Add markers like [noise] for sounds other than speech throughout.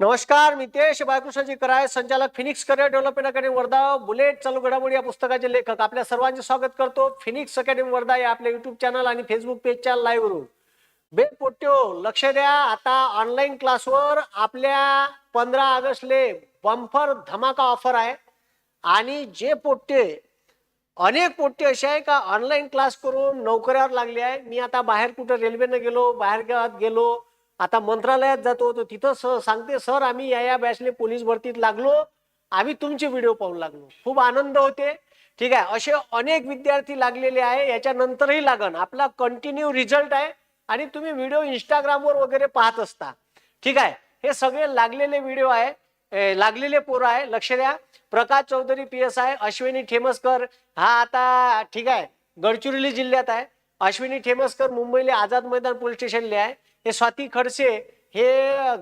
नमस्कार मितेश बाळकृष्णजी कराय संचालक Phoenix career development academy Wardha bullet चालू घडामोडी या पुस्तकाचे लेखक. आपल्या सर्वांचे स्वागत करतो फिनिक्स अकॅडमी वर्धा या आपल्या युट्यूब चॅनल आणि फेसबुक पेजच्या लाईव्हवरून बे पोट्यो लक्ष द्या. आता ऑनलाईन क्लासवर आपल्या पंधरा ऑगस्टले बंफर धमाका ऑफर आहे. आणि जे पोट्टे अनेक पोट्टे असे आहे का ऑनलाईन क्लास करून नोकऱ्यावर लागले आहे. मी आता बाहेर कुठं रेल्वेनं गेलो बाहेर गावात गेलो आता मंत्रालयात जातो तर तिथं स सांगते सर आम्ही या या बॅचने पोलीस भरतीत लागलो. आम्ही तुमचे व्हिडिओ पाहून लागलो. खूप आनंद होते. ठीक आहे असे अनेक विद्यार्थी लागलेले आहे. याच्यानंतरही लागण. आपला कंटिन्यू रिझल्ट आहे आणि तुम्ही व्हिडिओ इंस्टाग्रामवर वगैरे पाहत असता. ठीक आहे हे सगळे लागलेले व्हिडिओ आहे. लागलेले पोरं आहे. लक्ष द्या. प्रकाश चौधरी पी एस आहे अश्विनी ठेमसकर. हा आता ठीक आहे गडचिरोली जिल्ह्यात आहे. अश्विनी ठेमसकर मुंबईले आझाद मैदान पोलीस स्टेशनले आहे. हे स्वाती खडसे हे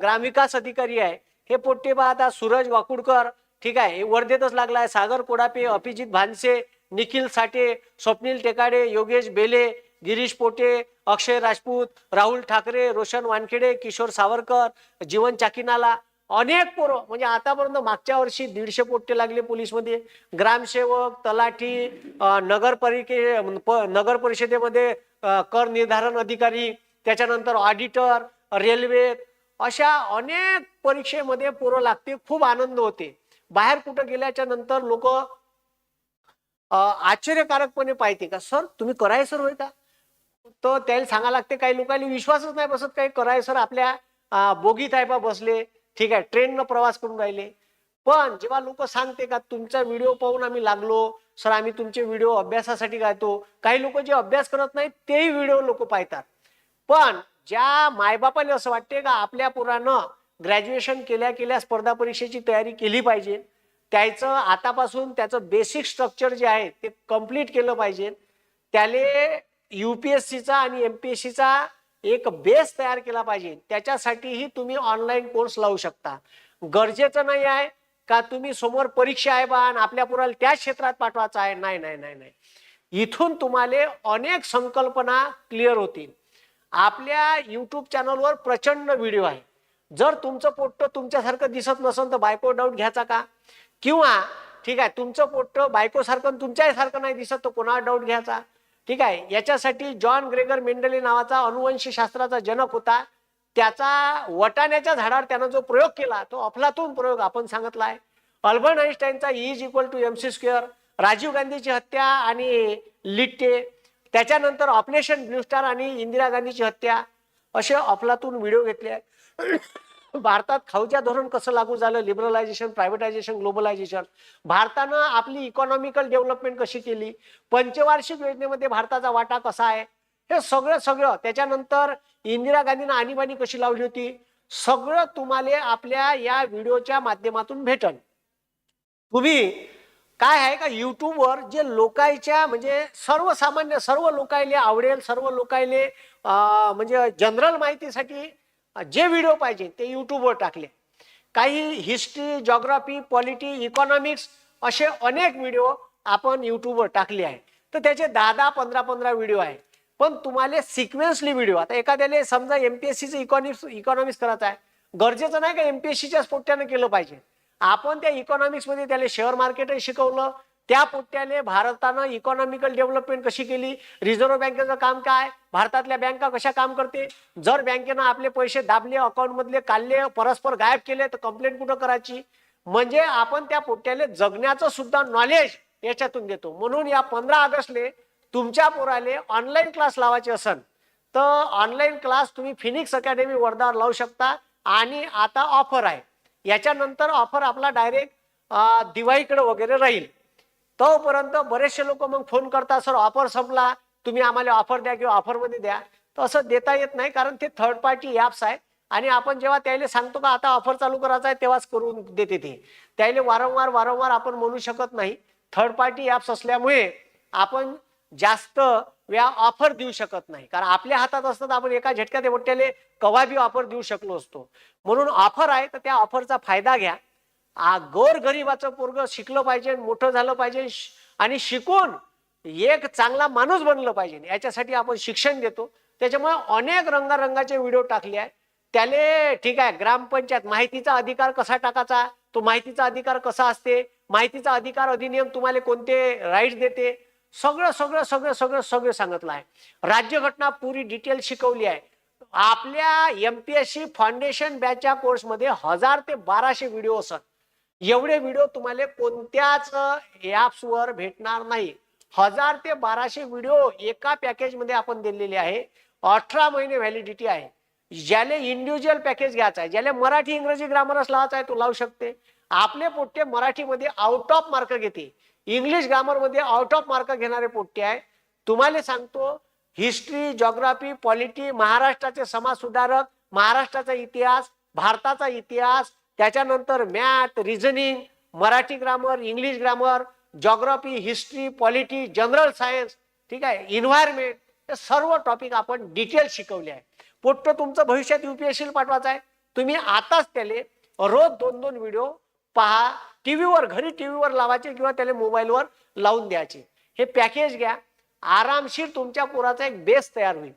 ग्रामविकास अधिकारी आहे. हे पोट्टे बा आता सूरज वाकुडकर ठीक आहे हे वर्धेतच लागला आहे. सागर कोडापे अभिजित भानसे निखिल साठे स्वप्नील टेकाडे योगेश बेले गिरीश पोटे अक्षय राजपूत राहुल ठाकरे रोशन वानखेडे किशोर सावरकर जीवन चाकिनाला अनेक पोरं. म्हणजे आतापर्यंत मागच्या वर्षी दीडशे पोट्टे लागले पोलीसमध्ये. ग्रामसेवक तलाठी नगर परिके प- नगर परिषदेमध्ये कर निर्धारण अधिकारी त्याच्यानंतर ऑडिटर रेल्वे अशा अनेक परीक्षेमध्ये पोरं लागते. खूप आनंद होते. बाहेर कुठं गेल्याच्यानंतर लोक आश्चर्यकारकपणे पाहते का सर तुम्ही कराय सर होय का? तर त्याला सांगा लागते काही लोकांनी विश्वासच नाही बसत काही कराय सर आपल्या बोगीत आहे बा बसले. ठीक आहे ट्रेननं प्रवास करून राहिले. पण जेव्हा लोक सांगते का तुमचा व्हिडिओ पाहून आम्ही लागलो. सर आम्ही तुमचे व्हिडिओ अभ्यासासाठी गायतो. काही लोक जे अभ्यास करत नाहीत तेही व्हिडिओ लोक पाहतात. पण ज्या मायबापाने असं वाटते का आपल्या पोरानं ग्रॅज्युएशन केल्या केल्या स्पर्धा परीक्षेची तयारी केली पाहिजे त्याचं आतापासून त्याचं बेसिक स्ट्रक्चर जे आहे ते कंप्लीट केलं पाहिजे त्याले युपीएससीचा आणि एम पी एस सीचा एक बेस तयार केला पाहिजे त्याच्यासाठीही तुम्ही ऑनलाईन कोर्स लावू शकता. गरजेचं नाही आहे का तुम्ही समोर परीक्षा आहे बा आणि आपल्या पोराला त्या क्षेत्रात पाठवायचं आहे? नाही नाही नाही नाही. इथून तुम्हाला अनेक संकल्पना क्लिअर होतील. आपल्या युट्यूब चॅनलवर प्रचंड व्हिडिओ आहे. जर तुमचं पोट्ट तुमच्यासारखं दिसत नसेल तर बायको डाऊट घ्यायचा का? किंवा ठीक आहे तुमचं पोट्ट बायकोसारखं तुमच्यासारखं नाही दिसत तर कोणावर डाऊट घ्यायचा? ठीक आहे याच्यासाठी जॉन ग्रेगर मेंडली नावाचा अनुवंशी शास्त्राचा जनक होता. त्याचा वटाण्याच्या झाडावर त्यानं जो प्रयोग केला तो अफलातून प्रयोग आपण सांगितला आहे. Albert आईन्स्टाईनचा is equal to M C square Rajiv गांधीची हत्या आणि लिट्टे त्याच्यानंतर ऑपरेशन ब्लू स्टार आणि इंदिरा गांधीची हत्या असे अफलातून व्हिडिओ घेतले आहेत. भारतात खाऊच्या धोरण कसं लागू झालं? लिबरलायझेशन प्रायव्हेटायझेशन ग्लोबलायझेशन भारतानं आपली इकॉनॉमिकल डेव्हलपमेंट कशी केली? पंचवार्षिक योजनेमध्ये भारताचा वाटा कसा आहे? हे सगळं सगळं. त्याच्यानंतर इंदिरा गांधीनं आणीबाणी कशी लावली होती? सगळं तुम्हाला आपल्या या व्हिडिओच्या माध्यमातून भेटन. तुम्ही काय आहे का युट्यूबवर जे लोकायच्या म्हणजे सर्वसामान्य सर्व लोकायले आवडेल सर्व लोकायले म्हणजे जनरल माहितीसाठी जे व्हिडिओ पाहिजे ते युट्यूबवर टाकले. काही हिस्ट्री जॉग्राफी पॉलिटी इकॉनॉमिक्स असे अनेक व्हिडिओ आपण युट्यूबवर टाकले आहे तर त्याचे दहा दहा पंधरा पंधरा व्हिडिओ आहे पण तुम्हाला सिक्वेन्सली व्हिडिओ आता एखाद्याला समजा एमपीएससीचं इकॉनॉमिक्स इकॉनॉमिक्स करायचं आहे. गरजेचं नाही का एमपीएससीच्याच पोट्यानं केलं पाहिजे. आपण त्या इकॉनॉमिक्समध्ये त्याला शेअर मार्केटही शिकवलं. त्या पोट्याने भारतानं इकॉनॉमिकल डेव्हलपमेंट कशी केली? रिझर्व्ह बँकेचं काम काय? भारतातल्या बँका कशा काम करते? जर बँकेनं आपले पैसे दाबले अकाउंटमधले काढले परस्पर गायब केले तर कंप्लेंट कुठं करायची? म्हणजे आपण त्या पोट्याले जगण्याचं सुद्धा नॉलेज याच्यातून देतो. म्हणून या पंधरा ऑगस्टले तुमच्या पोराले ऑनलाईन क्लास लावायचे असन तर ऑनलाईन क्लास तुम्ही फिनिक्स अकॅडमी वर्धावर लावू शकता आणि आता ऑफर आहे. याच्यानंतर ऑफर आपला डायरेक्ट दिवाळीकडे वगैरे राहील. तोपर्यंत बरेचसे लोक मग फोन करतात सर ऑफर संपला. तुम्ही आम्हाला ऑफर द्या किंवा ऑफरमध्ये द्या. तर असं देता येत नाही कारण ते थर्ड पार्टी ॲप्स आहे आणि आपण जेव्हा त्याला सांगतो का आता ऑफर चालू करायचा आहे तेव्हाच करून देते ते. त्याला वारंवार वारंवार आपण म्हणू शकत नाही. थर्ड पार्टी ॲप्स असल्यामुळे आपण जास्त वेळा ऑफर देऊ शकत नाही. कारण आपल्या हातात असतं तर आपण एका झटक्यात मोठ्याले कवा बी ऑफर देऊ शकलो असतो. म्हणून ऑफर आहे तर त्या ऑफरचा फायदा घ्या. आ गोर गरीबाचं पोरग शिकलं पाहिजे मोठं झालं पाहिजे आणि शिकून एक चांगला माणूस बनलं पाहिजे. याच्यासाठी आपण शिक्षण देतो. त्याच्यामुळे अनेक रंगारंगाचे व्हिडिओ टाकले आहे त्याले ठीक आहे ग्रामपंचायत माहितीचा अधिकार कसा टाकायचा? तो माहितीचा अधिकार कसा असते? माहितीचा अधिकार अधिनियम तुम्हाला कोणते राईट देते? सगळं सगळं सगळं सगळं सगळं सांगितलं आहे. राज्यघटना पुरी डिटेल शिकवली आहे. आपल्या M P S C foundation बॅचच्या कोर्समध्ये हजार ते बाराशे व्हिडिओ असत. एवढे व्हिडिओ तुम्हाला कोणत्याच ॲप्सवर भेटणार नाही. हजार ते बाराशे व्हिडिओ एका पॅकेजमध्ये आपण दिलेले आहे. अठरा महिने व्हॅलिडिटी आहे. ज्याला इंडिव्हिज्युअल पॅकेज घ्यायचा आहे ज्याला मराठी इंग्रजी ग्रामरच लावायचा आहे तो लावू शकते. आपले पोट्टे मराठीमध्ये आउट ऑफ मार्क घेते. इंग्लिश ग्रामरमध्ये आउट ऑफ मार्क घेणारे पोट्टे आहे. तुम्हाला सांगतो हिस्ट्री जॉग्राफी पॉलिटी महाराष्ट्राचे समाज सुधारक महाराष्ट्राचा इतिहास भारताचा इतिहास त्याच्यानंतर math reasoning Marathi grammar English grammar geography history polity general science ठीक आहे इन्व्हायरमेंट हे सर्व टॉपिक आपण डिटेल शिकवले आहे पोट्ट तुमचं भविष्यात युपीएससी पाठवायचं आहे. तुम्ही आताच त्याले रोज दोन दोन व्हिडिओ पहा टीव्हीवर घरी टीव्हीवर लावायचे किंवा त्याला मोबाईलवर लावून द्यायचे. हे पॅकेज घ्या. आरामशीर तुमच्या पोराचा एक बेस तयार होईल.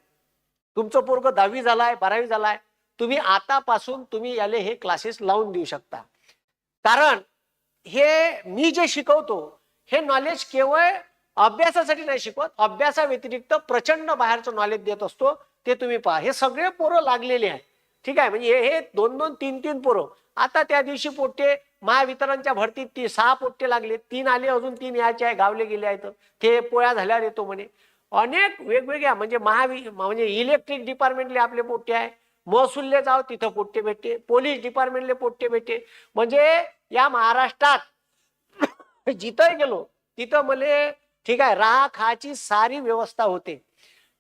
तुमचं पोरग दहावी झालाय बारावी झालाय. तुम्ही आतापासून तुम्ही याले हे क्लासेस लावून देऊ शकता. कारण हे मी जे शिकवतो हे नॉलेज केवळ अभ्यासासाठी नाही शिकवत अभ्यासाव्यतिरिक्त प्रचंड बाहेरचं नॉलेज देत असतो ते तुम्ही पहा. हे सगळे पोरं लागलेले आहे ठीक आहे? म्हणजे हे- हे दोन दोन तीन तीन पोरं. आता त्या दिवशी पोट्टे महावितरणच्या भरतीत ती सहा पोट्टे लागले. तीन आले अजून तीन यायचे आहे गावले गेले आहेत. ते पोळ्या झाल्यावर येतो म्हणे. अनेक वेगवेगळ्या म्हणजे महावि म्हणजे इलेक्ट्रिक डिपार्टमेंटले आपले पोट्टे आहे. महसूलले जाव तिथं पोट्टे भेटते. पोलीस डिपार्टमेंटले पोट्टे भेटते. म्हणजे या महाराष्ट्रात [coughs] जिथं गेलो तिथं मले ठीक आहे राहा खायची सारी व्यवस्था होते.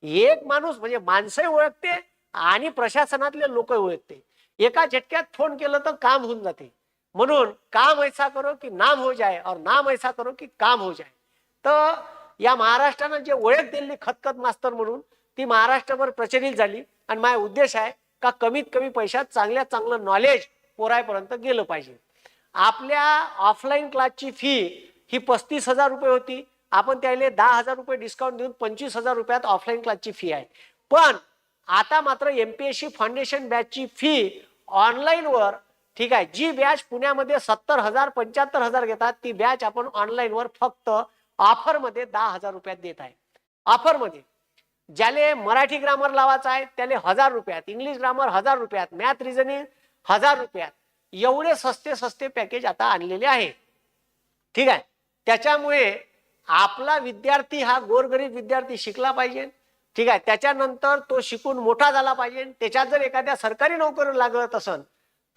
एक माणूस म्हणजे माणसंही ओळखते आणि प्रशासनातले लोक ओळखते. एका झटक्यात फोन केलं तर काम होऊन जाते. म्हणून काम ऐसा करो की नाम हो जाए और नाम ऐसा करो की काम हो जाए तर या महाराष्ट्रानं जे ओळख दिली खतखत मास्तर म्हणून ती महाराष्ट्रभर प्रचलित झाली आणि माझा उद्देश आहे का कमीत कमी पैशात चांगल्यात चांगलं नॉलेज पोरायपर्यंत गेलं पाहिजे. आपल्या ऑफलाईन क्लासची फी ही पस्तीस हजार रुपये होती. आपण त्याला दहा हजार रुपये डिस्काउंट देऊन पंचवीस हजार रुपयात ऑफलाईन क्लासची फी आहे. पण आता मात्र एमपीएससी फाउंडेशन बॅचची फी ऑनलाईनवर ठीक आहे. जी बॅच पुण्यामध्ये सत्तर हजार पंच्याहत्तर हजार घेतात ती बॅच आपण ऑनलाईनवर फक्त ऑफरमध्ये दहा हजार रुपयात देत आहे. ऑफरमध्ये ज्याले मराठी ग्रामर लावायचा आहे त्याले हजार रुपयात इंग्लिश ग्रामर हजार रुपयात मॅथ रिझनिंग हजार रुपयात. एवढे सस्ते सस्ते पॅकेज आता आणलेले आहे. ठीक आहे. त्याच्यामुळे आपला विद्यार्थी हा गोरगरीब विद्यार्थी शिकला पाहिजे. ठीक आहे. त्याच्यानंतर तो शिकून मोठा झाला पाहिजे. त्याच्यात जर एखाद्या सरकारी नोकरी लागत असन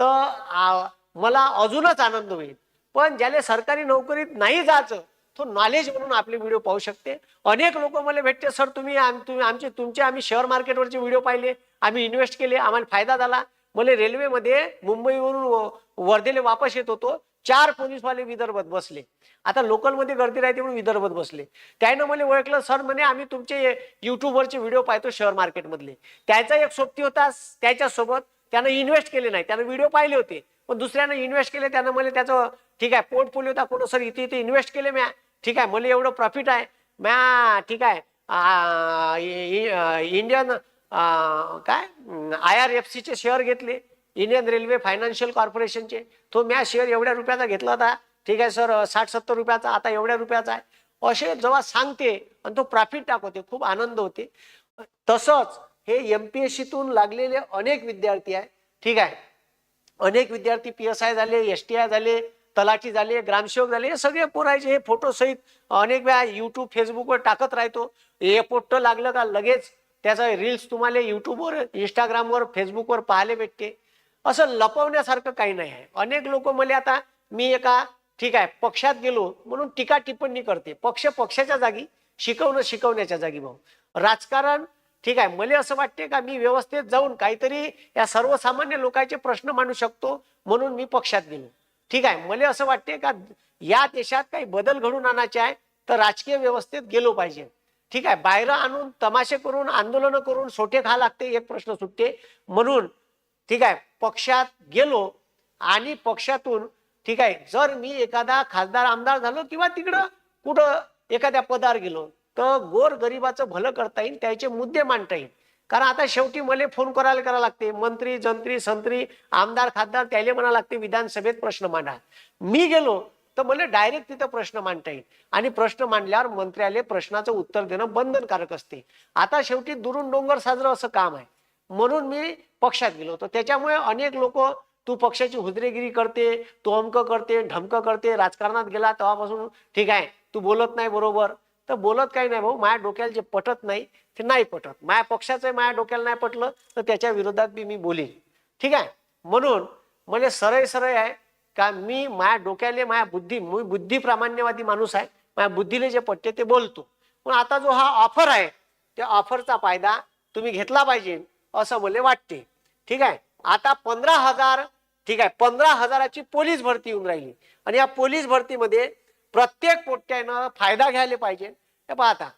तर मला अजूनच आनंद होईल. पण ज्याला सरकारी नोकरीत नाही जायचं तो नॉलेज म्हणून आपले व्हिडिओ पाहू शकते. अनेक लोक मला भेटते सर तुम्ही आमचे तुमचे आम्ही शेअर मार्केटवरचे व्हिडिओ पाहिले आम्ही इन्व्हेस्ट केले आम्हाला फायदा झाला. मला रेल्वेमध्ये मुंबईवरून वर्धेला वापस येत होतो. चार पोलीसवाले विदर्भात बसले. आता लोकलमध्ये गर्दी राहते म्हणून विदर्भात बसले. त्यानं मला ओळखलं सर म्हणे आम्ही तुमचे युट्यूबवरचे व्हिडिओ पाहतो शेअर मार्केटमधले त्याचा एक सोबती होता त्याच्यासोबत त्यानं इन्व्हेस्ट केले नाही. त्यानं व्हिडिओ पाहिले होते. पण दुसऱ्यानं इन्व्हेस्ट केले त्यानं मला त्याचं ठीक आहे पोर्टफोलिओ दाखवलं सर इथे इथे इन्व्हेस्ट केले म्या. ठीक आहे मला एवढं प्रॉफिट आहे. म्या ठीक आहे इंडियन काय आय आर एफ सीचे शेअर घेतले. इंडियन रेल्वे फायनान्शियल कॉर्पोरेशनचे तो म्या शेअर एवढ्या रुपयाचा घेतला होता. ठीक आहे सर साठ सत्तर रुपयाचा आता एवढ्या रुपयाचा आहे. असे जेव्हा सांगते आणि तो प्रॉफिट दाखवते खूप आनंद होते. तसंच हे एम पी एस सीतून लागलेले अनेक विद्यार्थी आहे. ठीक आहे. अनेक विद्यार्थी पी एस आय झाले एस टी आय झाले तलाठी झाले ग्रामसेवक झाले हे सगळे पोरायचे हे फोटो सहित अनेक वेळा युट्यूब फेसबुकवर टाकत राहतो. हे पोट्ट लागलं का लगेच त्याचा रील्स तुम्हाला युट्यूबवर इंस्टाग्रामवर फेसबुकवर पाहायला भेटते. असं लपवण्यासारखं काही नाही आहे. अनेक लोक मला आता मी एका ठीक आहे पक्षात गेलो म्हणून टीका टिप्पणी करते. पक्ष पक्षाच्या जागी शिकवणं शिकवण्याच्या जागी भाऊ. राजकारण ठीक आहे मला असं वाटते का मी व्यवस्थेत जाऊन काहीतरी या सर्वसामान्य लोकांचे प्रश्न मांडू शकतो म्हणून मी पक्षात गेलो. ठीक आहे मला असं वाटते का या देशात काही बदल घडून आणायचे आहे तर राजकीय व्यवस्थेत गेलो पाहिजे. ठीक आहे बाहेर आणून तमाशे करून आंदोलन करून सोटे खा लागते एक प्रश्न सुटते. म्हणून ठीक आहे पक्षात गेलो आणि पक्षातून ठीक आहे जर मी एखादा खासदार आमदार झालो किंवा तिकडं कुठं एखाद्या पदावर गेलो तर गोर गरिबाचं भलं करता येईल त्याचे मुद्दे मांडता येईल. कारण आता शेवटी मला फोन करायला करायला लागते. मंत्री जंत्री संत्री आमदार खासदार त्याला म्हणा लागते विधानसभेत प्रश्न मांडा. मी गेलो तर मला डायरेक्ट तिथं प्रश्न मांडता येईल. आणि प्रश्न मांडल्यावर मंत्र्याले प्रश्नाचं उत्तर देणं बंधनकारक असते. आता शेवटी दुरून डोंगर साजरं असं काम आहे. म्हणून मी पक्षात गेलो. होतो त्याच्यामुळे अनेक लोक तू पक्षाची हुजरेगिरी करते तू अमक करते ढमक करते. राजकारणात गेला तेव्हापासून ठीक आहे. तू बोलत नाही बरोबर. तर बोलत काही नाही भाऊ. माझ्या डोक्याला जे पटत नाही ते नाही पटत. माझ्या पक्षाचं माझ्या डोक्याला नाही पटलं तर त्याच्या विरोधात बी मी बोलीन. ठीक आहे? म्हणून मला सरळ सरळ आहे का मी माझ्या डोक्याले माझ्या बुद्धी मी बुद्धी प्रामाण्यवादी माणूस आहे. माझ्या बुद्धीले जे पटते ते बोलतो. पण आता जो हा ऑफर आहे त्या ऑफरचा फायदा तुम्ही घेतला पाहिजे असं मला वाटते. ठीक आहे? आता पंधरा हजार ठीक आहे पंधरा हजाराची पोलीस भरती येऊन राहिली. आणि या पोलीस भरतीमध्ये प्रत्येक पोट्ट्यानं फायदा घ्यायला पाहिजे. हे पहा आता.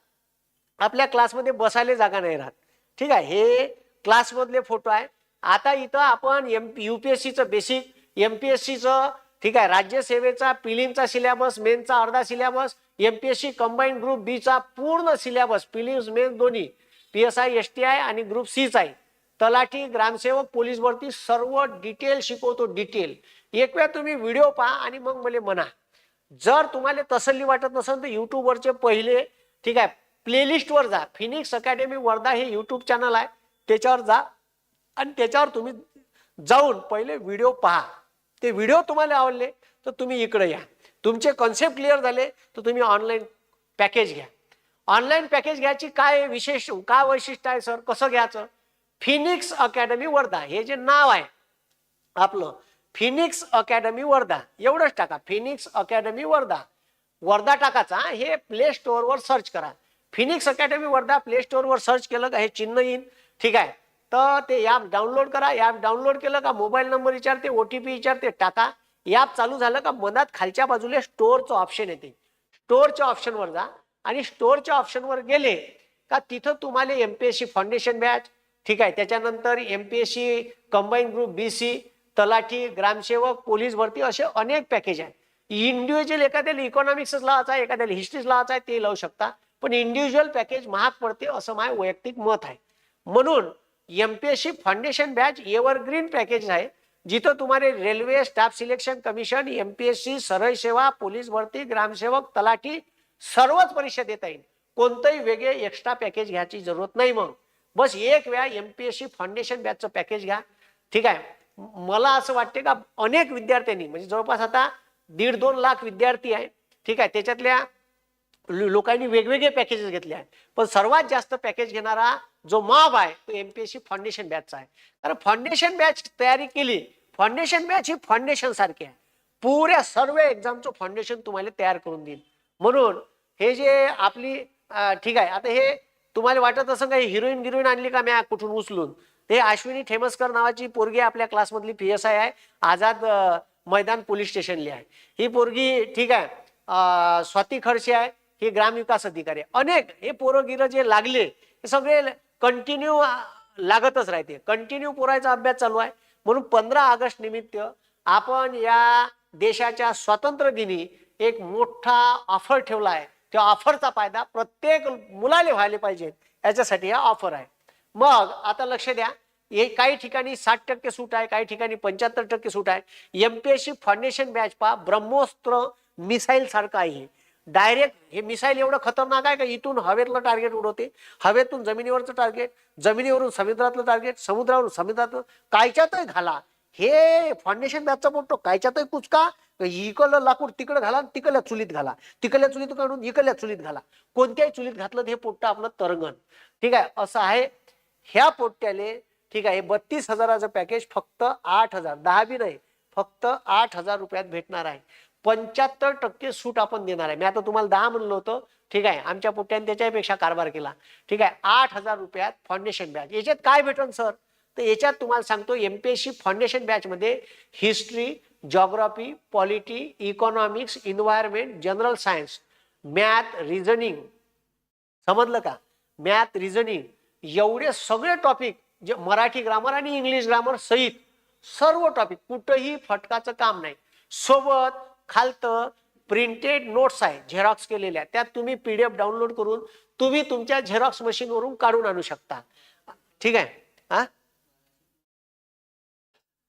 आपल्या क्लासमध्ये बसायला जागा नाही राहत. ठीक आहे हे क्लासमधले फोटो आहे. आता इथं आपण एम यू पी एस सीचं बेसिक एम पी एस सीचं ठीक आहे राज्यसेवेचा पिलिमचा सिलेबस मेनचा अर्धा सिलेबस सी कंबाईन ग्रुप बीचा पूर्ण सिलेबस पिलिम्स मेन दोन्ही P S I S T I आणि ग्रुप सीच आहे. तलाठी ग्रामसेवक पोलीस भरती सर्व डिटेल शिकवतो डिटेल एक वेळा तुम्ही व्हिडिओ पहा आणि मग मला म्हणा. जर तुम्हाला तसल्ली वाटत नसेल तर युट्यूबवरचे पहिले ठीक आहे प्लेलिस्टवर जा. फिनिक्स अकॅडमी वर्धा हे यूट्यूब चॅनल आहे. त्याच्यावर जा. आणि त्याच्यावर तुम्ही जाऊन पहिले व्हिडिओ पहा. ते व्हिडिओ तुम्हाला आवडले तर तुम्ही इकडे या. तुमचे कॉन्सेप्ट क्लिअर झाले तर तुम्ही ऑनलाईन पॅकेज घ्या. ऑनलाईन पॅकेज घ्यायची काय विशेष काय वैशिष्ट्य आहे सर कसं घ्यायचं? फिनिक्स अकॅडमी वर्धा हे जे नाव आहे आपलं फिनिक्स अकॅडमी वर्धा एवढंच टाका. फिनिक्स अकॅडमी वर्धा वर्धा टाकाचा हे. प्ले स्टोअरवर सर्च करा. फिनिक्स अकॅडमी वर्धा प्ले स्टोअरवर सर्च केलं का हे चिन्ह येईन ठीक आहे. तर ते ॲप डाउनलोड करा. ॲप डाउनलोड केलं का मोबाईल नंबर विचारते ओ टी पी विचारते टाका. ॲप चालू झालं का मनात खालच्या बाजूला स्टोअरचं ऑप्शन येते. स्टोअरच्या ऑप्शनवर जा. आणि स्टोअरच्या ऑप्शनवर गेले का तिथं तुम्हाला M P S C foundation batch ठीक आहे. त्याच्यानंतर M P S C combine group B C तलाठी ग्रामसेवक पोलीस भरती असे अनेक पॅकेज आहेत. इंडिव्हिज्युअल एखाद्याला इकॉनॉमिक्सच लावायचा आहे एखाद्याला हिस्ट्रीच लावायचा आहे ते लावू शकता. पण इंडिव्हिज्युअल पॅकेज महाग पडते असं माय वैयक्तिक मत आहे. म्हणून MPSC foundation batch evergreen package आहे. जिथं तुम्हाला railway staff selection commission MPSC सरळ सेवा पोलीस भरती ग्रामसेवक तलाठी सर्वच परीक्षा देता येईल. कोणतंही वेगळे एक्स्ट्रा पॅकेज घ्यायची जरूरत नाही मग बस एक वेळा एमपीएससी फाउंडेशन बॅचचं पॅकेज घ्या. ठीक आहे? मला असं वाटते का अनेक विद्यार्थ्यांनी म्हणजे जवळपास आता दीड दोन लाख विद्यार्थी आहे ठीक आहे त्याच्यातल्या लोकांनी वेगवेगळे पॅकेजेस घेतले आहेत. पण सर्वात जास्त पॅकेज घेणारा जो मॉब आहे तो एमपीएससी फाउंडेशन बॅचचा आहे. कारण फाउंडेशन बॅच तयारी केली फाउंडेशन बॅच ही फाउंडेशन सारखी आहे. पुऱ्या सर्व एक्झामचं फाउंडेशन तुम्हाला तयार करून देईल. म्हणून हे जे आपली ठीक आहे आता हे तुम्हाला वाटत असं काही हिरोईन गिरोईन आणली का म्या कुठून उचलून? ते अश्विनी ठेमसकर नावाची पोरगी आपल्या क्लासमधली पी एस आय आहे आझाद मैदान पोलीस स्टेशनली आहे. ही पोरगी ठीक आहे स्वाती खडसे आहे ही ग्रामविकास अधिकारी आहे. अनेक हे पोरं गिरं जे लागले हे सगळे कंटिन्यू लागतच राहते. कंटिन्यू पोरायचा अभ्यास चालू आहे. म्हणून पंधरा ऑगस्ट निमित्त आपण या देशाच्या स्वातंत्र्य दिनी एक मोठा ऑफर ठेवला आहे. त्या ऑफरचा फायदा प्रत्येक मुलाले व्हायला पाहिजे. याच्यासाठी हा ऑफर आहे. मग आता लक्ष द्या. हे काही ठिकाणी साठ टक्के सूट आहे काही ठिकाणी पंच्याहत्तर टक्के सूट आहे. एमपीएससी फाउंडेशन बॅच पहा ब्रह्मोस्त्र मिसाईल सारखं आहे डायरेक्ट हे मिसाईल एवढं खतरनाक आहे का? इथून हवेतलं टार्गेट उडवते. हवेतून जमिनीवरचं टार्गेट जमिनीवरून समुद्रातलं टार्गेट समुद्रावरून समुद्रातलं कायच्यातही घाला. हे फाउंडेशन बॅचचा मोठं कायच्यातही कुचका. इकडलं लाकूड तिकडे घाला आणि तिकडल्या चुलीत घाला. तिकडल्या चुलीत काढून इकडल्या चुलीत घाला. कोणत्याही चुलीत घातलं हे पोट्ट आपलं तरंगण ठीक आहे? असं आहे. ह्या पोट्ट्याले ठीक आहे बत्तीस हजाराचं पॅकेज फक्त आठ हजार दहा बी नाही फक्त आठ हजार रुपयात भेटणार आहे. पंच्याहत्तर टक्के सूट आपण देणार आहे. मी आता तुम्हाला दहा म्हणलं होतं ठीक आहे आमच्या पोट्ट्याने त्याच्यापेक्षा कारभार केला. ठीक आहे आठ हजार रुपयात फाउंडेशन बॅच याच्यात काय भेटन सर तर याच्यात तुम्हाला सांगतो M P S C foundation बॅचमध्ये history geography polity economics environment general science math reasoning समजलं का? मॅथ रिझनिंग एवढे सगळे टॉपिक जे मराठी ग्रामर आणि इंग्लिश ग्रामर सहित सर्व टॉपिक कुठंही फटकाचं काम नाही. सोबत खालत प्रिंटेड नोट्स आहे झेरॉक्स केलेल्या. त्यात तुम्ही पीडीएफ डाउनलोड करून तुम्ही तुमच्या झेरॉक्स मशीनवरून काढून आणू शकता. ठीक आहे? हा?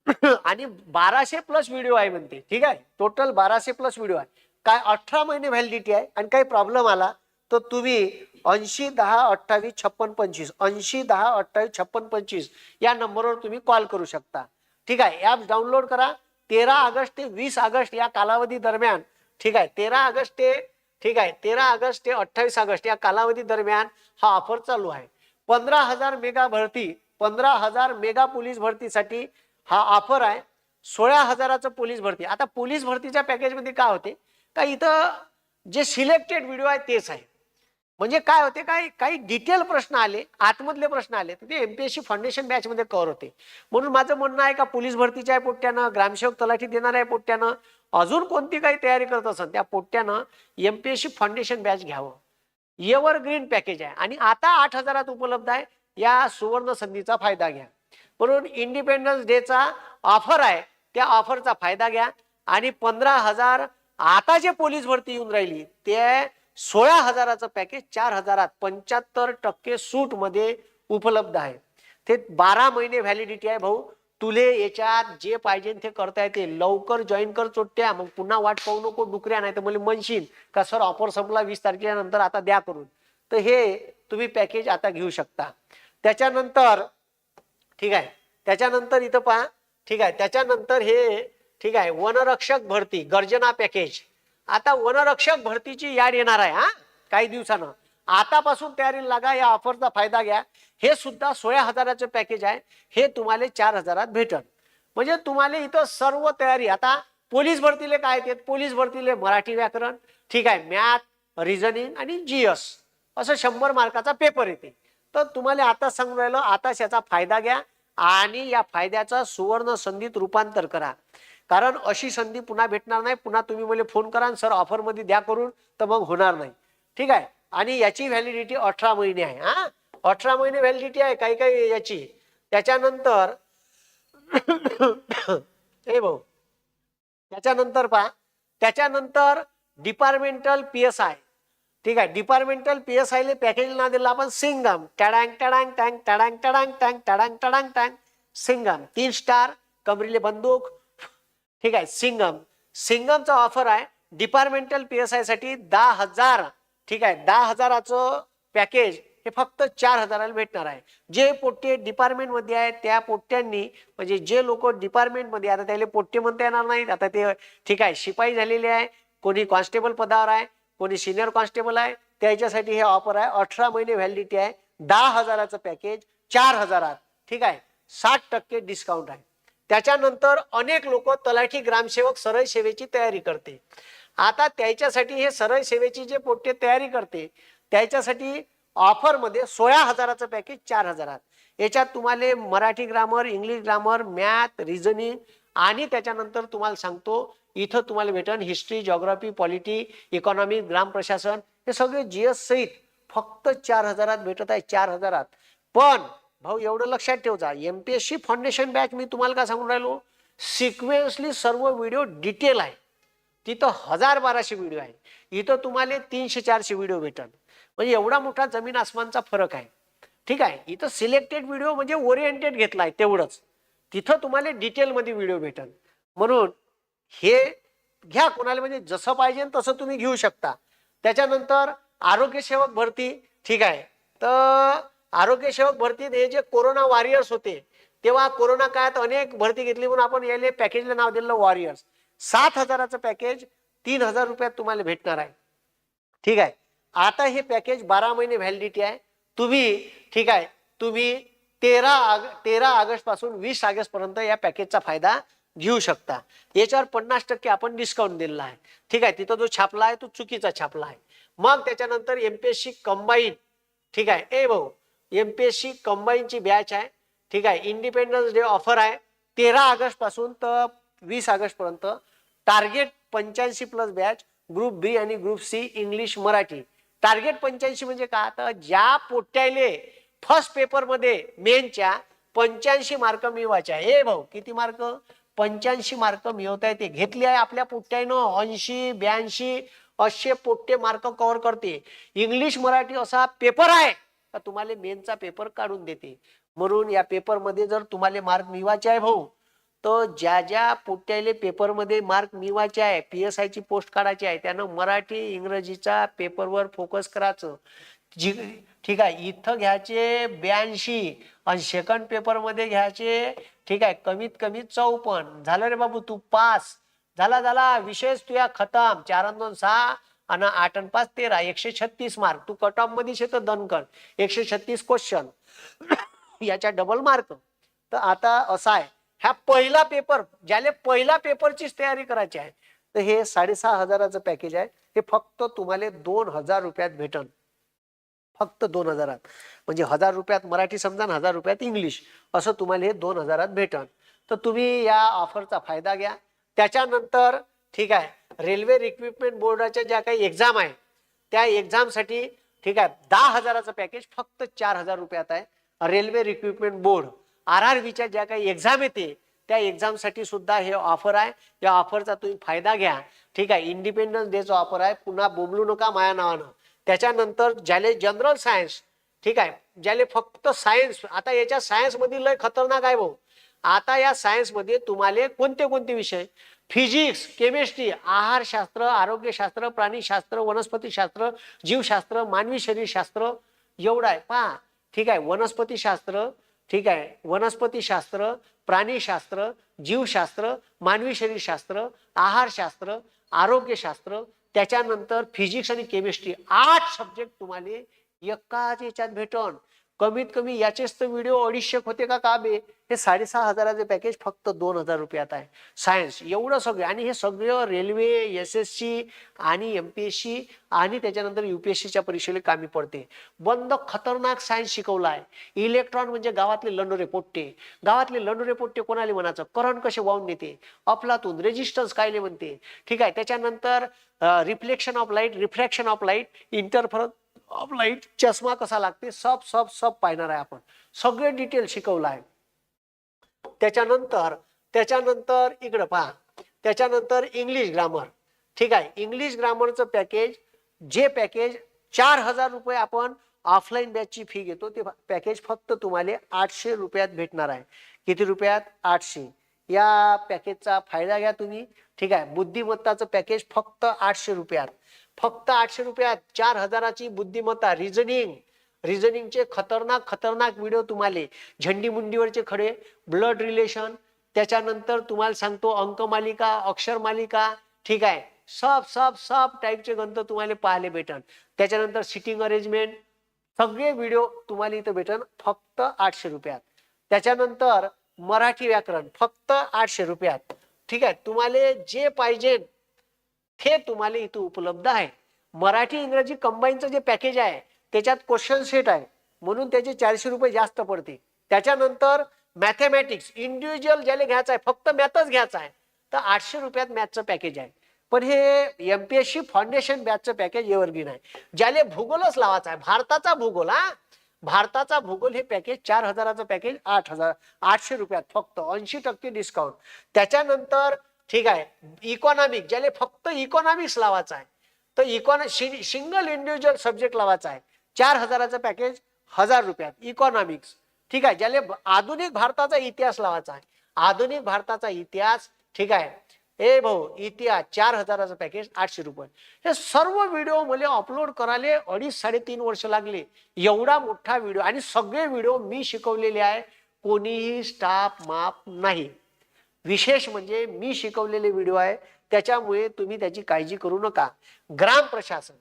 [coughs] आणि बाराशे प्लस व्हिडिओ आहे म्हणते. ठीक आहे? टोटल बाराशे प्लस व्हिडिओ आहे. काय अठरा महिने व्हॅलिडिटी आहे आणि काही प्रॉब्लेम आला तर तुम्ही ऐंशी दहा अठ्ठावीस छप्पन पंचवीस. ऐंशी दहा अठ्ठावीस छप्पन पंचवीस या नंबरवर तुम्ही कॉल करू शकता. ठीक आहे? ॲप्स डाउनलोड करा. तेरा ऑगस्ट ते वीस ऑगस्ट या कालावधी दरम्यान ठीक आहे? तेरा ऑगस्ट ते ठीक आहे? तेरा ऑगस्ट ते अठ्ठावीस ऑगस्ट या कालावधी दरम्यान हा ऑफर चालू आहे. पंधरा हजार मेगा भरती पंधरा हजार मेगा पोलीस भरतीसाठी हा ऑफर आहे. सोळा हजाराचं पोलीस भरती. आता पोलीस भरतीच्या पॅकेजमध्ये काय होते? का इथं जे सिलेक्टेड व्हिडिओ आहे तेच आहे. म्हणजे काय होते काय काही डिटेल प्रश्न आले आतमधले प्रश्न आले तर ते एमपीएससी फाउंडेशन बॅच मध्ये कव्हर होते. म्हणून माझं म्हणणं आहे का पोलीस भरतीच्या आहे पोट्ट्यानं ग्रामसेवक तलाठी देणार आहे पोट्ट्यानं अजून कोणती काही तयारी करत असेल त्या पोट्ट्यानं एमपीएससी फाउंडेशन बॅच घ्यावं. एव्हर ग्रीन पॅकेज आहे. आणि आता आठ हजारात उपलब्ध आहे या सुवर्ण संधीचा फायदा घ्या. म्हणून इंडिपेंडन्स डेचा ऑफर आहे त्या ऑफरचा फायदा घ्या. आणि पंधरा हजार आता जे पोलीस भरती येऊन राहिली ते सोळा हजाराचं पॅकेज चार हजारात पंच्याहत्तर टक्के सूटमध्ये उपलब्ध आहे. ते बारा महिने व्हॅलिडिटी आहे भाऊ. तुले याच्यात जे पाहिजे ते करता येते. लवकर जॉईन कर चोट्ट्या. मग पुन्हा वाट पाहू नको डुकऱ्या नाही तर मला म्हणशील का सर ऑफर संपला वीस तारखेच्या नंतर आता द्या करून. तर हे तुम्ही पॅकेज आता घेऊ शकता. त्याच्यानंतर ठीक आहे. त्याच्यानंतर इथं पहा. ठीक आहे. त्याच्यानंतर हे ठीक आहे. वनरक्षक भरती गर्जना पॅकेज आता वनरक्षक भरतीची याड येणार आहे हा? काही दिवसानं. आतापासून तयारी लागा या ऑफरचा फायदा घ्या. हे सुद्धा सोळा हजाराचं पॅकेज आहे. हे तुम्हाला चार हजारात भेटल म्हणजे तुम्हाला इथं सर्व तयारी. आता पोलीस भरतीले काय येते? पोलीस भरतीले मराठी व्याकरण ठीक आहे मॅथ रिझनिंग आणि जीएस. असं शंभर मार्काचा पेपर येते. तर तुम्हाला आता सांगून राहिलं आता याचा फायदा घ्या आणि या फायद्याचा सुवर्ण संधीत रूपांतर करा. कारण अशी संधी पुन्हा भेटणार नाही. पुन्हा तुम्ही मला फोन करा सर ऑफरमध्ये द्या करून तर मग होणार नाही. ठीक आहे? आणि याची व्हॅलिडिटी अठरा महिने आहे हा? अठरा महिने व्हॅलिडिटी आहे काही काही याची. त्याच्यानंतर [coughs] हे भाऊ. त्याच्यानंतर पहा. त्याच्यानंतर डिपार्टमेंटल पी एस आय ठीक आहे? डिपार्टमेंटल पी एस आयले पॅकेज ना दिलं आपण सिंगम टडांग टडांग टँग टडांग टडांग टँग टडांग टडांग टँग. सिंगम तीन स्टार कमरीले बंदूक. ठीक आहे सिंगम सिंगमचा ऑफर आहे डिपार्टमेंटल पी एस आयसाठी दहा हजार. ठीक आहे दहा हजाराचं पॅकेज हे फक्त चार हजाराला भेटणार आहे. जे पोट्टे डिपार्टमेंटमध्ये आहे आहेत त्या पोट्ट्यांनी म्हणजे जे लोक डिपार्टमेंटमध्ये आता त्याला पोट्टे म्हणता येणार नाहीत. आता ते ठीक आहे शिपाई झालेले आहे. कोणी कॉन्स्टेबल पदावर आहे कोणी सिनियर कॉन्स्टेबल आहे. त्याच्यासाठी हे ऑफर आहे. अठरा महिने व्हॅलिडिटी आहे. दहा हजाराचं पॅकेज चार हजारात. ठीक आहे साठ टक्के डिस्काउंट आहे. त्याच्यानंतर अनेक लोक तलाठी ग्रामसेवक सरळ सेवेची तयारी करते. आता त्याच्यासाठी हे सरळ सेवेची जे पोट्टे तयारी करते त्याच्यासाठी ऑफरमध्ये सोळा हजाराचं पॅकेज चार हजारात. याच्यात तुम्हाला Marathi grammar English grammar math reasoning आणि त्याच्यानंतर तुम्हाला सांगतो इथं तुम्हाला भेटन हिस्ट्री जॉग्राफी पॉलिटी इकॉनॉमी ग्राम प्रशासन हे सगळे जीएस सहित फक्त चार हजारात भेटत आहे चार हजारात. पण भाऊ एवढं लक्षात ठेव जा M P S C foundation batch मी तुम्हाला काय सांगून राहिलो? सिक्वेन्सली सर्व व्हिडिओ डिटेल आहे. तिथं हजार बाराशे व्हिडिओ आहे. इथं तुम्हाला तीनशे चारशे व्हिडिओ भेटल म्हणजे एवढा मोठा जमीन आसमानचा फरक आहे. ठीक आहे? इथं सिलेक्टेड व्हिडिओ म्हणजे ओरिएंटेड घेतला आहे तेवढंच. तिथं तुम्हाला डिटेलमध्ये व्हिडिओ भेटल म्हणून हे घ्या कोणाला म्हणजे जसं पाहिजे तसं तुम्ही घेऊ शकता. त्याच्यानंतर आरोग्य सेवक भरती. ठीक आहे? तर आरोग्य सेवक भरतीत हे जे कोरोना वॉरियर्स होते तेव्हा कोरोना काळात अनेक भरती घेतली म्हणून आपण याले पॅकेजला नाव दिलं वॉरियर्स सात हजाराचं पॅकेज तीन हजार रुपयात तुम्हाला भेटणार आहे. ठीक आहे? आता हे पॅकेज बारा महिने व्हॅलिडिटी आहे. तुम्ही ठीक आहे तुम्ही तेरा आग तेरा ऑगस्टपासून वीस ऑगस्ट पर्यंत या पॅकेजचा फायदा घेऊ शकता. याच्यावर पन्नास टक्के आपण डिस्काउंट दिलेला आहे. ठीक आहे? तिथं जो छापला आहे तो चुकीचा छापला आहे. मग त्याच्यानंतर एमपीएससी कंबाईन ठीक आहे? ए भाऊ एमपीएससी कंबाईनची बॅच आहे. ठीक आहे. इंडिपेंडन्स डे ऑफर आहे. तेरा ऑगस्टपासून तर वीस ऑगस्ट पर्यंत टार्गेट पंच्याऐंशी प्लस बॅच ग्रुप बी आणि group C English Marathi target पंच्याऐंशी म्हणजे का तर ज्या पोट्याले फर्स्ट पेपरमध्ये मेनच्या पंच्याऐंशी मार्क मिळवायचे हे भाऊ किती मार्क पंच्याऐंशी मार्क मिळवता येते घेतली आहे आपल्या पोट्ट्यानं ऐंशी ब्याऐंशी असे पोट्टे मार्क कव्हर करते. इंग्लिश मराठी असा पेपर आहे. का तुम्हाला मेनचा पेपर काढून देते. म्हणून या पेपरमध्ये जर तुम्हाला मार्क मिळवायचे आहे भाऊ तर ज्या ज्या पोट्याले पेपरमध्ये मार्क मिळवायचे आहे पी एस आयची पोस्ट काढायची आहे त्यानं मराठी इंग्रजीचा पेपरवर फोकस करायचं. जी ठीक आहे इथं घ्यायचे ब्याऐंशी आणि सेकंड पेपरमध्ये घ्यायचे ठीक आहे कमीत कमी चौपन्न. झालं रे बाबू तू पास. झाला झाला विशेष तुया खतम. चार दोन सहा. आणि आठ आणि पाच तेरा एकशे छत्तीस मार्क तू कट ऑफ मध्येच येतं कर. एकशे छत्तीस क्वेश्चन याच्या डबल मार्क तर आता असा आहे. ह्या पहिला पेपर ज्याले पहिला पेपरचीच तयारी करायची आहे तर हे साडेसहा हजाराचं पॅकेज आहे. हे फक्त तुम्हाला दोन हजार रुपयात भेटन. फक्त दोन हजारात. म्हणजे हजार रुपयात मराठी समजा हजार रुपयात इंग्लिश. असं तुम्हाला हे दोन हजारात भेटन. तर तुम्ही या ऑफरचा फायदा घ्या. त्याच्यानंतर ठीक आहे रेल्वे रिक्रुटमेंट बोर्डाच्या ज्या काही एक्झाम आहे त्या एक्झामसाठी ठीक आहे दहा हजाराचं पॅकेज फक्त चार हजार रुपयात आहे. Railway recruitment board R R बीच्या ज्या काही एक्झाम येते त्या एक्झामसाठी सुद्धा हे ऑफर आहे. या ऑफरचा तुम्ही फायदा घ्या. ठीक आहे इंडिपेंडन्स डेचं ऑफर आहे. पुन्हा बोबलू नका माया नावानं. त्याच्यानंतर ज्याले जनरल सायन्स ठीक आहे ज्याले फक्त सायन्स आता याच्या सायन्समधील लय खतरनाक आहे भाऊ. आता या सायन्समध्ये तुम्हाला कोणते कोणते विषय? फिजिक्स केमिस्ट्री आहारशास्त्र आरोग्यशास्त्र प्राणीशास्त्र वनस्पतीशास्त्र जीवशास्त्र मानवी शरीरशास्त्र एवढं आहे. पहा ठीक आहे. वनस्पतीशास्त्र ठीक आहे. वनस्पतीशास्त्र प्राणीशास्त्र जीवशास्त्र मानवी शरीरशास्त्र आहारशास्त्र आरोग्यशास्त्र त्याच्यानंतर फिजिक्स आणि केमिस्ट्री आठ सब्जेक्ट तुम्हाला एकाच याच्यात भेटन. कमीत कमी याचेच तर व्हिडिओ अडीचशे होते का का बे? हे साडेसहा हजाराचे पॅकेज फक्त दोन हजार रुपयात आहे. सायन्स एवढं सगळं. आणि हे सगळं रेल्वे एस एस सी आणि एम पी एस सी आणि त्याच्यानंतर यू पी एस सीच्या परीक्षेला कामी पडते. बंद खतरनाक सायन्स शिकवला आहे. इलेक्ट्रॉन म्हणजे गावातले लंडोरे पोट्टे गावातले लंडोरे पोट्टे कोणाले म्हणायचं? करंट कसे वाहून नेते? अफलातून रेजिस्टन्स कायले म्हणते? ठीक आहे त्याच्यानंतर reflection of light refraction of light interference of light चष्मा कसा लागते? सब सब सब पाहणार आहे आपण. सगळे डिटेल शिकवलं आहे. त्याच्यानंतर त्याच्यानंतर इकडं पहा. त्याच्यानंतर इंग्लिश ग्रामर ठीक आहे? इंग्लिश ग्रामरचं पॅकेज जे पॅकेज चार हजार रुपये आपण ऑफलाईन बॅचची फी घेतो ते पॅकेज फक्त तुम्हाला आठशे रुपयात भेटणार आहे. किती रुपयात? आठशे. या पॅकेजचा फायदा घ्या तुम्ही. ठीक आहे? बुद्धिमत्ताचं पॅकेज फक्त आठशे रुपयात. फक्त आठशे रुपयात चार हजाराची बुद्धिमत्ता रिझनिंग रिझनिंगचे खतरनाक खतरनाक व्हिडिओ तुम्हाला झेंडी मुंडीवरचे खडे ब्लड रिलेशन त्याच्यानंतर तुम्हाला सांगतो अंकमालिका अक्षर मालिका ठीक आहे. सब सब सब टाईपचे ग्रंथ तुम्हाला पाहायला भेटन. त्याच्यानंतर सिटिंग अरेंजमेंट सगळे व्हिडिओ तुम्हाला इथं भेटन फक्त आठशे रुपयात. त्याच्यानंतर मराठी व्याकरण फक्त आठशे रुपयात. ठीक आहे तुम्हाला जे पाहिजे ते तुम्हाला इथं उपलब्ध आहे. मराठी इंग्रजी कंबाईनचं जे पॅकेज आहे त्याच्यात क्वेश्चन सेट आहे. म्हणून त्याचे चारशे रुपये जास्त पडते. त्याच्यानंतर मॅथेमॅटिक्स इंडिव्हिज्युअल ज्याला घ्यायचं आहे फक्त मॅथच घ्यायचं आहे तर आठशे रुपयात मॅथचं पॅकेज आहे. पण हे M P S C foundation बॅचचं package evergreen आहे. ज्याले भूगोलच लावायचा आहे भारताचा भूगोल हा. भारताचा भूगोल हे पॅकेज चार हजाराचं पॅकेज आठ हजार आठशे रुपयात फक्त ऐंशी टक्के डिस्काउंट त्याच्यानंतर ठीक आहे. इकॉनॉमिक ज्याला फक्त इकॉनॉमिक्स लावायचं आहे. तर इकॉनॉ सिंगल इंडिव्हिज्युअल सब्जेक्ट लावायचा आहे. चार हजाराचं पॅकेज हजार रुपयात. इकॉनॉमिक्स ठीक आहे. ज्याला आधुनिक भारताचा इतिहास लावायचा आहे. आधुनिक भारताचा इतिहास ठीक आहे. ए भाऊ इतिहास चार हजाराचं पॅकेज आठशे रुपये. हे सर्व व्हिडिओ मला अपलोड करायला अडीच साडेतीन वर्ष लागले. एवढा मोठा व्हिडिओ आणि सगळे व्हिडिओ मी शिकवलेले आहे. कोणीही स्टाफ माप नाही. विशेष म्हणजे मी शिकवलेले व्हिडिओ आहे त्याच्यामुळे तुम्ही त्याची काळजी करू नका. ग्राम प्रशासन.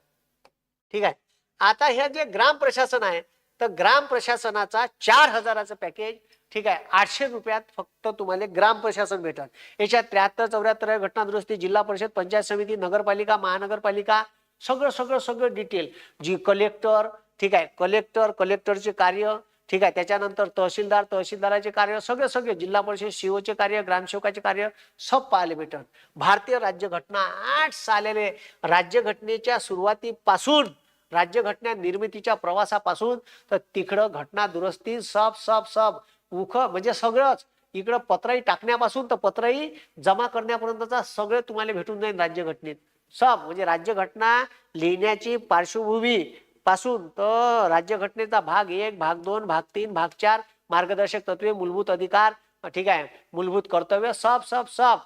ठीक आहे? आता हे जे ग्राम प्रशासन आहे तर ग्राम प्रशासनाचा चार हजाराचं पॅकेज ठीक आहे? आठशे रुपयात फक्त तुम्हाला ग्राम प्रशासन भेटल. याच्यात त्र्याहत्तर चौऱ्याहत्तर घटना दुरुस्ती जिल्हा परिषद पंचायत समिती नगरपालिका महानगरपालिका सगळं सगळं सगळं डिटेल जी कलेक्टर ठीक आहे? कलेक्टर कलेक्टरचे कार्य ठीक आहे त्याच्यानंतर तहसीलदार तहसीलदाराचे कार्य सगळे सगळे जिल्हा परिषद सीओचे कार्य ग्रामसेवकाचे कार्य सब पाहायला भेटल. भारतीय राज्यघटना आठ सालेले राज्यघटनेच्या सुरुवातीपासून राज्यघटना निर्मितीच्या प्रवासापासून तर तिकडं घटना दुरुस्ती सब सब सब उख म्हणजे सगळंच. इकडं पत्रही टाकण्यापासून तर पत्रही जमा करण्यापर्यंतचा सगळे तुम्हाला भेटून जाईल राज्यघटनेत. सब म्हणजे राज्यघटना लिहिण्याची पार्श्वभूमी पासून तर राज्यघटनेचा भाग एक भाग दोन भाग तीन भाग चार मार्गदर्शक तत्वे मूलभूत अधिकार. ठीक आहे. मूलभूत कर्तव्य सब सब सब.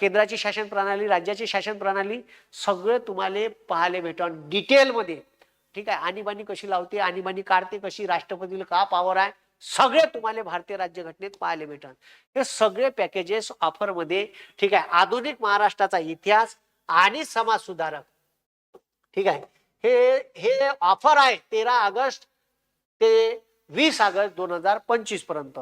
केंद्राची शासन प्रणाली राज्याची शासन प्रणाली सगळे तुम्हाला पाहायला भेटून डिटेलमध्ये. ठीक आहे. आणीबाणी कशी लावते आणीबाणी काढते कशी राष्ट्रपतीला का पॉवर आहे सगळे तुम्हाला भारतीय राज्यघटनेत पाहायला भेटल हे सगळे पॅकेजेस ऑफरमध्ये ठीक आहे. आधुनिक महाराष्ट्राचा इतिहास आणि समाज सुधारक ठीक आहे. हे हे ऑफर आहे तेरा ऑगस्ट ते वीस ऑगस्ट दोन हजार पंचवीसपर्यंत.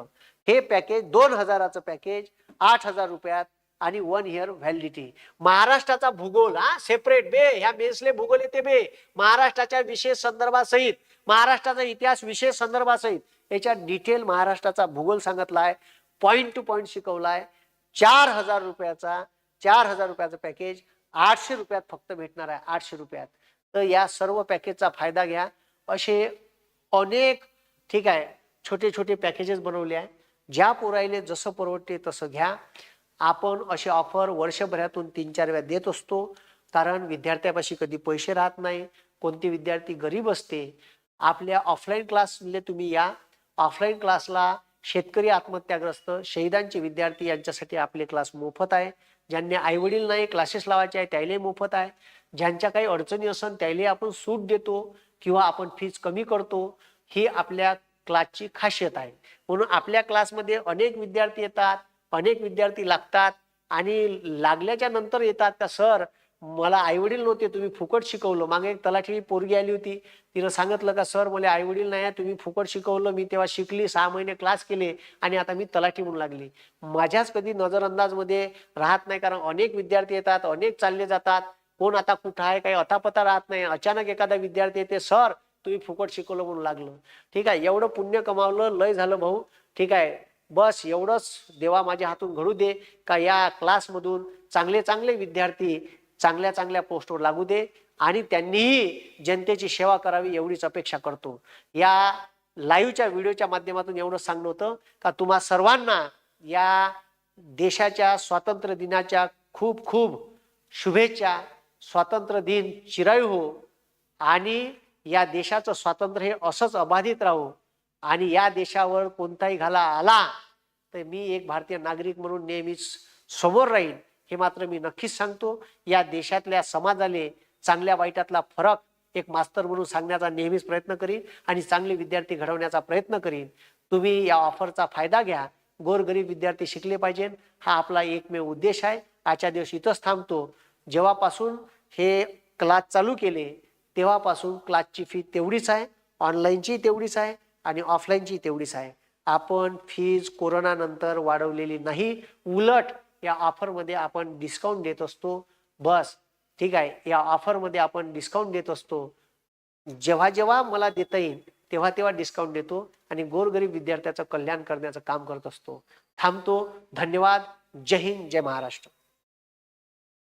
हे पॅकेज दोन हजाराचं पॅकेज आठ हजार रुपयात आणि वन इयर व्हॅलिडिटी महाराष्ट्राचा भूगोल हा सेपरेट बे ह्या बेसले भूगोल येते बे. महाराष्ट्राच्या विशेष संदर्भासहित महाराष्ट्राचा इतिहास विशेष संदर्भासहित याच्यात डिटेल महाराष्ट्राचा भूगोल सांगितलाय पॉईंट टू पॉईंट शिकवलाय. चार हजार रुपयाचा चार हजार रुपयाचं पॅकेज आठशे रुपयात फक्त भेटणार आहे आठशे रुपयात. तर या सर्व पॅकेजचा फायदा घ्या. असे अनेक ठीक आहे छोटे छोटे पॅकेजेस बनवले आहे ज्या पोरायले जसं परवडते तसं घ्या. आपण असे ऑफर वर्षभरातून तीन चार वेळा देत असतो. कारण विद्यार्थ्यापाशी कधी पैसे राहत नाही. कोणते विद्यार्थी गरीब असते. आपल्या ऑफलाईन क्लासमध्ये तुम्ही या. ऑफलाईन क्लासला शेतकरी आत्महत्याग्रस्त शहीदांचे विद्यार्थी यांच्यासाठी आपले क्लास मोफत आहे. ज्यांनी आईवडील नाही क्लासेस लावायचे आहे त्याही मोफत आहे. ज्यांच्या काही अडचणी असन त्याला आपण सूट देतो किंवा आपण फीज कमी करतो ही आपल्या क्लासची खासियत आहे. म्हणून आपल्या क्लासमध्ये अनेक विद्यार्थी येतात अनेक विद्यार्थी लागतात आणि लागल्याच्या नंतर येतात का सर मला आईवडील नव्हते तुम्ही फुकट शिकवलं. मागे एक तलाठी पोरगी आली होती तिनं सांगितलं का सर मला आईवडील नाही आहे तुम्ही फुकट शिकवलं मी तेव्हा शिकली सहा महिने क्लास केले आणि आता मी तलाठी म्हणून लागली. माझ्याच कधी नजरअंदाजमध्ये राहत नाही कारण अनेक विद्यार्थी येतात अनेक चालले जातात कोण आता कुठं आहे काही अतापता राहत नाही. अचानक एखादा विद्यार्थी येते सर तुम्ही फुकट शिकवलं म्हणून लागलं. ठीक आहे एवढं पुण्य कमावलं लय झालं भाऊ. ठीक आहे बस एवढंच देवा माझ्या हातून घडू दे का या क्लासमधून चांगले चांगले विद्यार्थी चांगल्या चांगल्या पोस्टवर लागू दे आणि त्यांनीही जनतेची सेवा करावी एवढीच अपेक्षा करतो. या लाईव्हच्या व्हिडिओच्या माध्यमातून एवढं सांगणं होतं का तुम्हा सर्वांना या देशाच्या स्वातंत्र्य दिनाच्या खूप खूप शुभेच्छा. स्वातंत्र्य दिन चिरायू हो आणि या देशाचं स्वातंत्र्य हे असंच अबाधित राहो आणि या देशावर कोणताही घाला आला तर मी एक भारतीय नागरिक म्हणून नेहमीच समोर राहीन. हे मात्र मी नक्कीच सांगतो. या देशातल्या समाजाले चांगल्या वाईटातला फरक एक मास्तर म्हणून सांगण्याचा नेहमीच प्रयत्न करीन आणि चांगले विद्यार्थी घडवण्याचा प्रयत्न करीन. तुम्ही या ऑफरचा फायदा घ्या. गोरगरीब विद्यार्थी शिकले पाहिजे हा आपला एकमेव उद्देश आहे. आजच्या दिवशी इथंच थांबतो. जेव्हापासून हे क्लास चालू केले तेव्हापासून क्लासची फी तेवढीच आहे ऑनलाईनची तेवढीच आहे आणि ऑफलाईनची तेवढीच आहे. आपण फीज कोरोनानंतर वाढवलेली नाही उलट या ऑफरमध्ये आपण डिस्काउंट देत असतो. बस ठीक आहे या ऑफरमध्ये आपण डिस्काउंट देत असतो. जेव्हा जेव्हा मला देता येईल तेव्हा तेव्हा डिस्काउंट देतो आणि गोरगरीब विद्यार्थ्याचं कल्याण करण्याचं काम करत असतो. थांबतो. धन्यवाद. जय हिंद जय महाराष्ट्र.